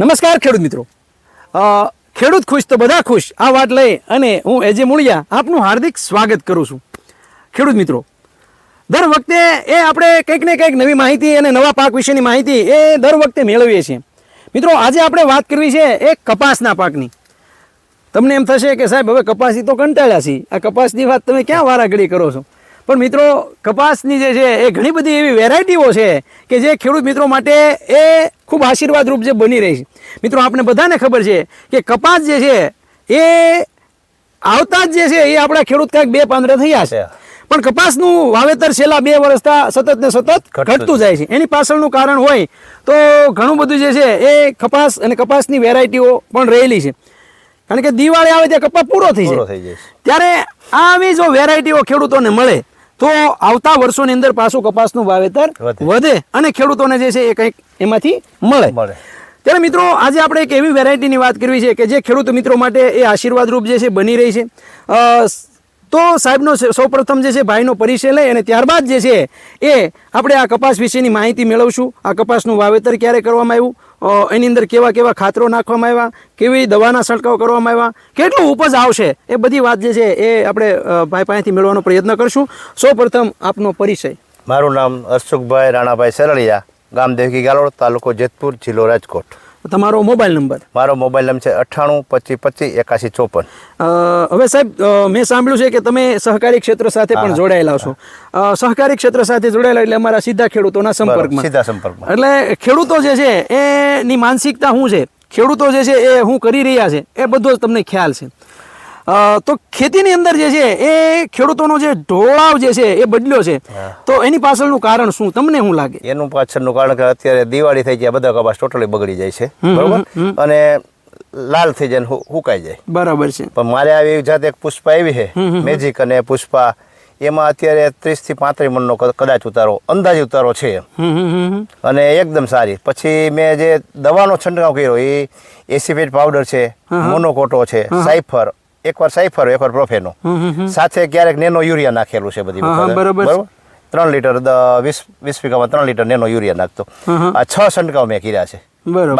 નમસ્કાર ખેડૂત મિત્રો. ખેડૂત ખુશ તો બધા ખુશ. આ વાત લઈ અને હું એજે મૂળિયા, આપનું હાર્દિક સ્વાગત કરું છું. ખેડૂત મિત્રો, દર વખતે એ આપણે કંઈક ને કંઈક નવી માહિતી અને નવા પાક વિશેની માહિતી એ દર વખતે મેળવીએ છીએ. મિત્રો, આજે આપણે વાત કરવી છે એ કપાસના પાકની. તમને એમ થશે કે સાહેબ, હવે કપાસી તો કંટાળ્યા છીએ. આ કપાસની વાત તમે ક્યાં વારાઘડી કરો છો? પણ મિત્રો કપાસની જે છે એ ઘણી બધી એવી વેરાયટીઓ છે કે જે ખેડૂત મિત્રો માટે એ ખૂબ આશીર્વાદરૂપ જે બની રહી છે. મિત્રો આપણે બધાને ખબર છે કે કપાસ જે છે એ આવતા જ જે છે એ આપણા ખેડૂત કાંઈક બે પાંદડા થયા છે. પણ કપાસનું વાવેતર છેલ્લા બે વર્ષતા સતત ને સતત ઘટતું જાય છે. એની પાછળનું કારણ હોય તો ઘણું બધું જે છે એ કપાસ અને કપાસની વેરાયટીઓ પણ રહેલી છે. કારણ કે દિવાળી આવે ત્યાં કપાસ પૂરો થઈ જાય. ત્યારે આવી જો વેરાયટીઓ ખેડૂતોને મળે તો આવતા વર્ષોની અંદર પાછું કપાસનું વાવેતર વધે. અને ખેડૂતોને જે છે એ કંઈક એમાંથી મળે. ત્યારે મિત્રો આજે આપણે એક એવી વેરાયટીની વાત કરવી છે કે જે ખેડૂત મિત્રો માટે એ આશીર્વાદરૂપ જે છે બની રહી છે. તો સાહેબનો સ- સૌપ્રથમ જે છે ભાઈનો પરિચય લઈ અને ત્યારબાદ જે છે એ આપણે આ કપાસ વિશેની માહિતી મેળવશું. આ કપાસનું વાવેતર ક્યારે કરવામાં આવ્યું? એની અંદર કેવા કેવા ખાતરો નાખવામાં આવ્યા, કેવી દવાના છંટકાવ કરવામાં આવ્યા, કેટલું ઉપજ આવશે એ બધી વાત જે છે એ આપણે ભાઈ પાસેથી મેળવવાનો પ્રયત્ન કરશું. સૌપ્રથમ આપનો પરિચય. મારું નામ અશોકભાઈ રાણાભાઈ સરળિયા ગામ દેવકી ગાલોડ, તાલુકો જેતપુર, જિલ્લો રાજકોટ. તમારો મોબાઈલ નંબર? મારો મોબાઈલ નંબર છે અઠ્ઠાણું પચીસ પચીસ એકાસી ચોપન. અ, હવે સાહેબ મેં સાંભળ્યું છે કે તમે સહકારી ક્ષેત્ર સાથે પણ જોડાયેલા છો. સહકારી ક્ષેત્ર સાથે જોડાયેલા એટલે અમારા સીધા ખેડૂતોના સંપર્કમાં. સીધા સંપર્કમાં. એટલે ખેડૂતો જે છે એની માનસિકતા શું છે? ખેડૂતો જે છે એ શું કરી રહ્યા છે એ બધો જ તમને ખ્યાલ છે. તો ખેતીની અંદર જે છે એ ખેડૂતોનો જે ઢોળાવ જે છે એ બદલ્યો છે. તો એની પાછળનું કારણ શું? તમને શું લાગે? એનું પાછળનું કારણ કે અત્યારે દિવાળી થઈ ગયા બધા કપાસ ટોટલી બગડી જાય છે. બરોબર? અને લાલ થઈ જાય હુકાઈ જાય. બરાબર છે. પણ મારે આવી જાતે એક પુષ્પા એવી છે મેજિક અને પુષ્પા. એમાં અત્યારે ત્રીસથી પાંત્રીસ મણનો કદાચ ઉતારો અંદાજ ઉતારો છે. અને એકદમ સારી. પછી મેં જે દવાનો છંટકાવ કર્યો એ એસિફેટ પાવડર છે મોનોકોટો છે સાઇફર એકવાર સાઈફર એકવાર પ્રોફેનો સાથે ક્યારેક નેનો યુરિયા નાખેલું છે બધી. બરોબર ત્રણ લીટર વીસ વીસ વીઘામાં ત્રણ લીટર નેનો યુરિયા નાખતો. આ છ છંટકાવ મેં કર્યા છે.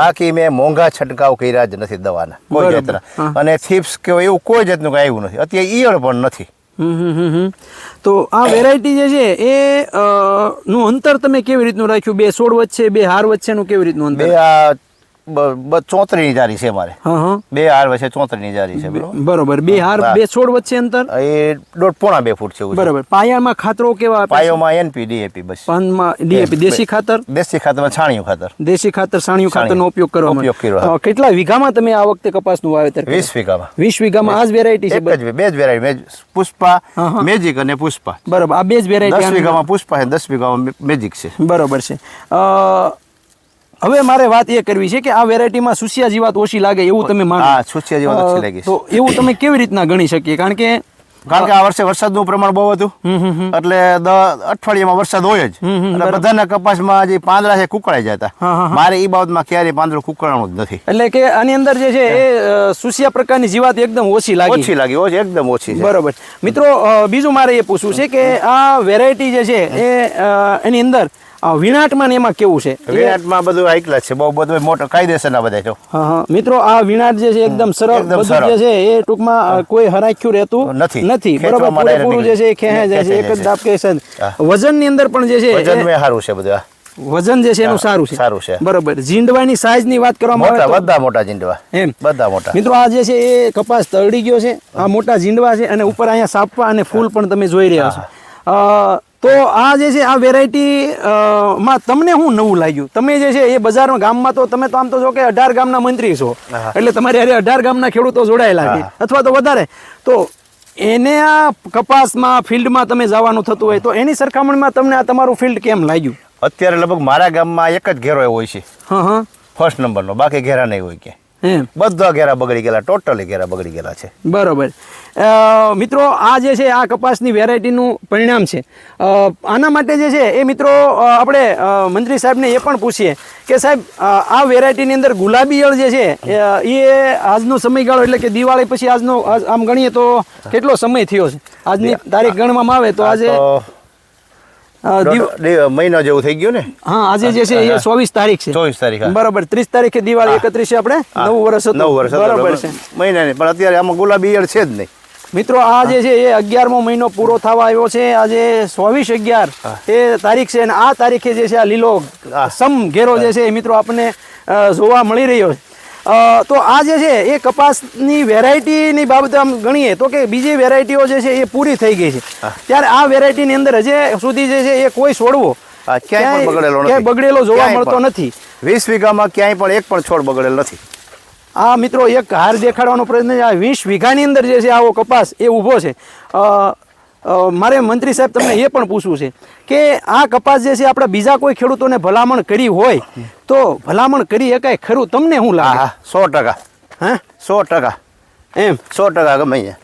બાકી મેં મોંઘા છંટકાવ કર્યા જ નથી દવાના કોઈ. જાતના. અને થીપ્સ કે એવું કોઈ જાતનું કઈ આવ્યું નથી. અત્યારે ઈયળ પણ નથી. તો આ વેરાયટી જે છે એ નું અંતર તમે કેવી રીતનું રાખ્યું? બે સોળ વચ્ચે બે હાર વચ્ચેનું કેવી રીતનું અંતર? આ જારી છે મારે. બે હાર વચ્ચે ચોત્રીની જારી છે બરોબર? બે હાર બે છોડ વચ્ચે અંતર? એ દોઢ પોણા બે ફૂટ છે. બરોબર. પાયામાં ખાતરો કેવા પાયામાં એનપી ડીએપી બસ. પાનમાં ડીએપી દેશી ખાતર? દેશી ખાતરમાં છાણિયું ખાતર. દેશી ખાતર સાણિયું ખાતરનો. ઉપયોગ કરવા ઉપયોગ કર્યો, કેટલા વીઘામાં તમે આ વખતે કપાસનું વાવેતર? વીસ વીઘામાં. વીસ વીઘામાં આ જ વેરાયટી છે એક જ બે જ વેરાયટી પુષ્પા. મેજિક અને પુષ્પા. બરોબર. આ બે જ વેરાયટી વીઘામાં પુષ્પા છે દસ વીઘામાં મેજિક છે. બરોબર છે. અ, હવે મારે વાત એ કરવી છે કે આ વેરાયટીમાં સુસિયા જીવાત ઓછી લાગે એવું તમે માનો. હા સુસિયા જીવાત ઓછી લાગે તો એવું તમે કેવી રીતના ગણી શકીએ? કારણ કે કારણ કે આ વર્ષે વરસાદનું પ્રમાણ બહુ હતું. એટલે અઠવાડિયામાં વરસાદ હોય જ. એટલે બધાના કપાસમાં જે પાંદડા છે કુકળાઈ જતા. મારે એ બાબતમાં ક્યારેય પાંદડું કુકળાણું જ નથી. એટલે કે આની અંદર જે છે એ સુસિયા પ્રકારની જીવાત એકદમ ઓછી લાગી. ઓછી લાગી ઓછી એકદમ ઓછી બરોબર. મિત્રો બીજું મારે એ પૂછવું છે કે આ વેરાયટી જે છે એ એની અંદર વીણાટમાં એમાં કેવું છે? વિનાટમાં બધું આઈકલા છે બહુ બધું મોટો કાયદેસરના બધા છો મિત્રો આ વિનાટ જે છે એકદમ સરળ બધું જે છે એ ટૂંકમાં કોઈ હરાખ્યું રહેતું નથી. નથી. બરોબર પૂરેપૂરું જે છે એ ખેંચાય જાય છે એક જ ખેંચાઈ દાબ છે. વજનની અંદર પણ જે છે વજન મેં સારું છે બધું વજન જે છે એનું સારું છે. સારું છે. બરોબર. ઝીંડવાની સાઈઝની વાત કરવામાં આવે બધા મોટા જીંડવા એમ. બધા મોટા. મિત્રો આ જે છે એ કપાસ તરડી ગયો છે. આ મોટા ઝીંડવા છે અને ઉપર અહીંયા સાપવા અને ફૂલ પણ તમે જોઈ રહ્યા છો. તો આ જે છે આ વેરાયટી માં તમને શું નવું લાગ્યું? તમે જે છે એ બજારમાં ગામમાં તો તમે તો આમ તો છો કે અઢાર ગામના મંત્રી છો. એટલે તમારે અરે અઢાર ગામના ખેડૂતો જોડાયેલા છે. અથવા તો વધારે. તો એને આ કપાસમાં ફિલ્ડમાં તમે જવાનું થતું હોય તો એની સરખામણીમાં તમને આ તમારું ફિલ્ડ કેમ લાગ્યું? અત્યારે લગભગ મારા ગામમાં એક જ ઘેરો એવો હોય છે. હા હા. ફર્સ્ટ નંબરનો બાકી ઘેરા નહીં હોય કે બધા ઘેરા બગડી ગયેલા ટોટલી ઘેરા બગડી ગયેલા છે. બરોબર. મિત્રો આ જે છે આ કપાસની વેરાયટીનું પરિણામ છે. આના માટે જે છે એ મિત્રો આપણે મંત્રી સાહેબને એ પણ પૂછીએ કે સાહેબ આ વેરાયટીની અંદર ગુલાબી ઈયળ જે છે એ આજનો સમયગાળો એટલે કે દિવાળી પછી આજનો આમ ગણીએ તો કેટલો સમય થયો છે? આજની તારીખ ગણવામાં આવે તો આજે મહિનો જેવું થઈ ગયું ને? હા આજે જે છે એ ચોવીસ તારીખ છે. ચોવીસ તારીખ બરાબર ત્રીસ તારીખે દિવાળી એકત્રીસે આપણે નવું વર્ષ નવું વર્ષ બરાબર છે. મહિનાની પણ અત્યારે આમાં ગુલાબી ઈયળ છે જ નહીં. મિત્રો આ જે છે એ અગિયારમો મહિનો પૂરો થવા આવ્યો છે. આજે ચોવીસ અગિયાર એ તારીખ છે અને આ તારીખે જે છે આ લીલો. સમ ઘેરો જે છે એ મિત્રો આપણને જોવા મળી રહ્યો છે. તો આ જે છે એ કપાસની વેરાયટીની બાબતે આમ ગણીએ તો કે બીજી વેરાયટીઓ જે છે એ પૂરી થઈ ગઈ છે. ત્યારે આ વેરાયટીની અંદર હજે સુધી જે છે એ કોઈ છોડવો ક્યાંય બગડેલો ક્યાંય નથી. બગડેલો જોવા મળતો નથી. વીસ વીઘામાં ક્યાંય પણ એક પણ છોડ બગડેલ નથી. આ મિત્રો એક હાર દેખાડવાનો પ્રયત્ન છે. આ વીસ વીઘાની અંદર જે છે આવો કપાસ એ ઊભો છે. મારે મંત્રી સાહેબ તમને એ પણ પૂછવું છે કે આ કપાસ જે છે આપણે બીજા કોઈ ખેડૂતોને ભલામણ કરી હોય તો ભલામણ કરી શકાય ખરું? તમને શું લાગે? હા સો ટકા. હા? સો ટકા. એમ? સો ટકા ગમે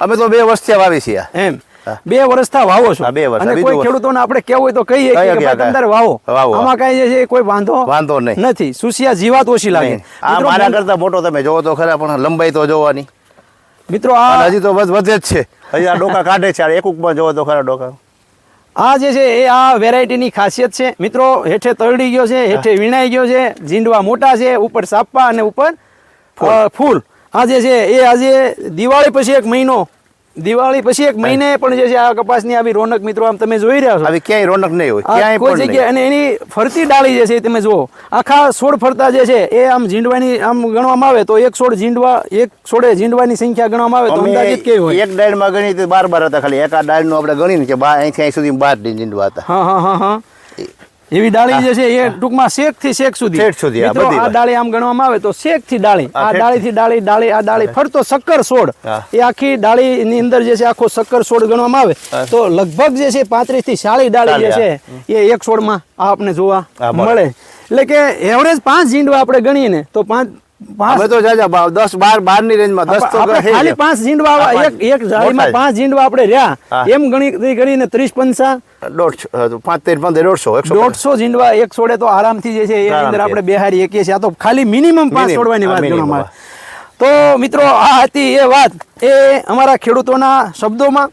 અમે તો બે વર્ષથી વાવી છીએ. એમ. બે વર્ષથી વાવો છો? બે વર્ષ. અને કોઈ ખેડૂતોને આપણે કેવું હોય તો કહીએ કે અંદર વાવો. વાવો. આમાં કાંઈ છે કોઈ વાંધો વાંધો નહીં. નથી. સુસિયા જીવાત ઓછી લાગે આ મારા કરતા મોટો તમે જોવો તો ખરા પણ લંબાઈ તો જોવાની. મિત્રો આ હજી તો વધે જ છે. હજી આ ડોકા કાઢે છે એક ઉપમાં જોવો તો ખરા ડોકા. આ જે છે, એ આ વેરાયટીની ખાસિયત છે. મિત્રો, હેઠે તરડી ગયો છે, હેઠે વીણાઈ ગયો છે જીંડવા મોટા છે, ઉપર સાપા અને ઉપર ફૂલ. આ જે છે, એ આજે દિવાળી પછી એક મહિનો દિવાળી પછી એક મહિને પણ જે છે આ કપાસની આવી રોનક મિત્રો આમ તમે જોઈ રહ્યા છો. આવી ક્યાંય રોનક નહીં હોય ક્યાંય કોઈ પણ જગ્યાએ અને એની ફરતી ડાળી જે છે એ તમે જુઓ આખા છોડ ફરતા જે છે એ આમ ઝીંડવાની આમ ગણવામાં આવે તો એક છોડ ઝીંડવા એક છોડે ઝીંડવાની સંખ્યા ગણવામાં આવે તો અંદાજિત કેવી હોય? એક ડાળમાં ગણી તો બાર બાર હતા ખાલી. એક આ ડાળનું આપણે ગણીને કે બા અહીંથી અહીં સુધી બાર ડીંડવા હતા. હા હા હા હા. એવી ડાળી જે છે એ ટૂંકમાં શેકથી શેક સુધી. શેક સુધી, આ ડાળી આમ ગણવામાં આવે તો શેકથી ડાળી આ ડાળી થી. ડાળી ડાળી આ ડાળી ફરતો શક્કર છોડ એ આખી ડાળી ની અંદર જે છે આખો શક્કર છોડ ગણવામાં આવે. તો લગભગ જે છે પાંત્રીસથી સાડી ડાળી જે છે એ એક છોડમાં આ આપણે જોવા મળે. એટલે કે એવરેજ પાંચ ઝીંડવા આપણે ગણીએ ને તો પાંચ પાંચ તો જાજા ભાવ દસ બાર બારની રેન્જમાં દસ તો ખાલી પાંચ ઝીંડવા એક એક ઝાડીમાં પાંચ ઝીંડવા આપણે રહ્યા. એમ ગણી કરીને ત્રીસ પંચા. દોઢસો પાંચ તેર પંદર દોઢસો દોઢસો ઝીંડવા એક છોડે તો આરામથી જે છે એની અંદર. આપણે બેહારી શકીએ છીએ. આ તો ખાલી મિનિમમ પાંચ છોડવાની વાત ગણવામાં આવે. તો મિત્રો આ હતી એ વાત. એ અમારા ખેડૂતોના શબ્દોમાં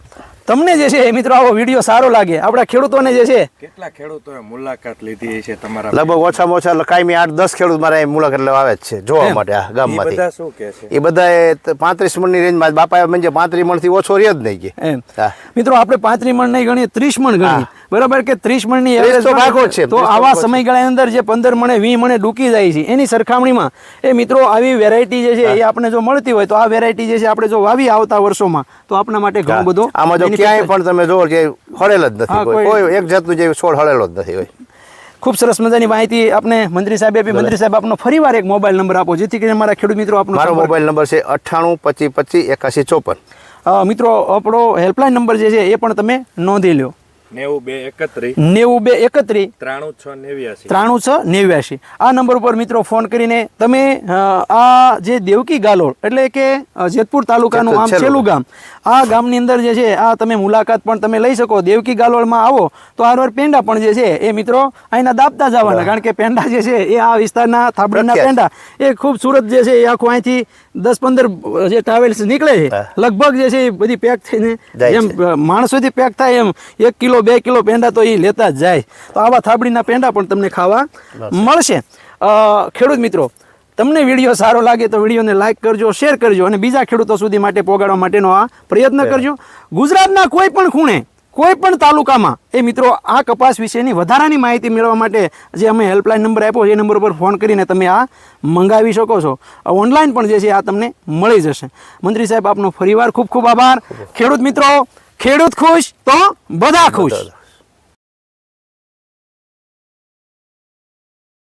તમને જે છે મિત્રો આવો વીડિયો સારો લાગે. આપણા ખેડૂતોને જે છે કેટલા ખેડૂતોએ મુલાકાત લીધી છે તમારા લગભગ ઓછામાં ઓછા કાયમી આઠ દસ ખેડૂત મારા એ મુલાકાત લેવા આવે જ છે જોવા માટે આ એ ગામમાંથી બધા શું કે છે? એ બધા પાંત્રીસ મણની રેન્જમાં બાપા મને પાંત્રીસ મણથી ઓછો રહ્યો જ નહીં કે. મિત્રો આપણે પાંત્રીસ મણ નહીં ગણીએ ત્રીસ મણ ગણીએ. બરાબર કે ત્રીસ મણની એવરેજ પાકો છે, તો આવા સમયગાળાની અંદર જે પંદર મણે વીસ મણે ડૂકી જાય છે એની સરખામણીમાં એ મિત્રો આવી વેરાયટી જે છે એ આપણે જો મળતી હોય તો આ વેરાયટી જે છે આપણે જો વાવી આવતા વર્ષોમાં તો આપણા માટે ઘણું બધું આમાં જો ક્યાંય પણ તમે જો જે હળેલ જ નથી કોઈ. એક જાતનું જે છોડ હળેલો જ નથી હોય. ખૂબ સરસ મજાની માહિતી આપણે મંત્રી સાહેબ આપી. મંત્રી સાહેબ આપનો ફરીવાર એક મોબાઈલ નંબર આપો જેથી કરીને મારા ખેડૂત મિત્રો આપનો મારો મોબાઈલ નંબર છે અઠ્ઠાણું પચીસ પચીસ એકાસી ચોપન. મિત્રો આપણો હેલ્પલાઇન નંબર જે છે એ પણ તમે નોંધી લ્યો. નેવું બે એકત્રીસ નેવું બે એકત્રીસ ત્રાણું છ નેવ્યાસી. ત્રાણું છ નેવ્યાસી. આ નંબર ઉપર મિત્રો ફોન કરીને તમે આ જે દેવકી ગાલોળ એટલે કે જેતપુર તાલુકાનું આમ છેલ્લું છેલ્લું ગામ આ ગામની અંદર જે છે આ તમે મુલાકાત પણ તમે લઈ શકો. દેવકી ગાલોળમાં આવો તો આરવાર પેંડા પણ જે છે એ મિત્રો અહીંના દાબતા જવાના. કારણ કે પેંડા જે છે એ આ વિસ્તારના થાબડીના પેંડા. એ ખૂબ સુરત જે છે એ આખું અહીંથી દસ પંદર જે ટ્રાવેલ્સ નીકળે છે લગભગ જે છે એ બધી પેક થઈને જેમ માણસોથી પેક થાય એમ એક કિલો બે કિલો પેંડા તો એ લેતા જ જાય. તો આવા થાબડીના પેંડા પણ તમને ખાવા મળશે. ખેડૂત મિત્રો તમને વીડિયો સારો લાગે તો વિડીયોને લાઈક કરજો શેર કરજો અને બીજા ખેડૂતો સુધી માટે પહોંચાડવા માટેનો આ પ્રયત્ન કરજો. ગુજરાતના કોઈ પણ ખૂણે કોઈ પણ તાલુકામાં, એ મિત્રો, આ કપાસ વિશેની વધારાની માહિતી મેળવવા માટે જે અમે હેલ્પલાઇન નંબર આપ્યો એ નંબર ઉપર ફોન કરીને તમે આ મંગાવી શકો છો. ઓનલાઈન પણ જે છે, આ તમને મળી જશે. મંત્રી સાહેબ, આપનો ફરીવાર ખૂબ ખૂબ આભાર. ખેડૂત મિત્રો, ખેડૂત ખુશ તો બધા ખુશ.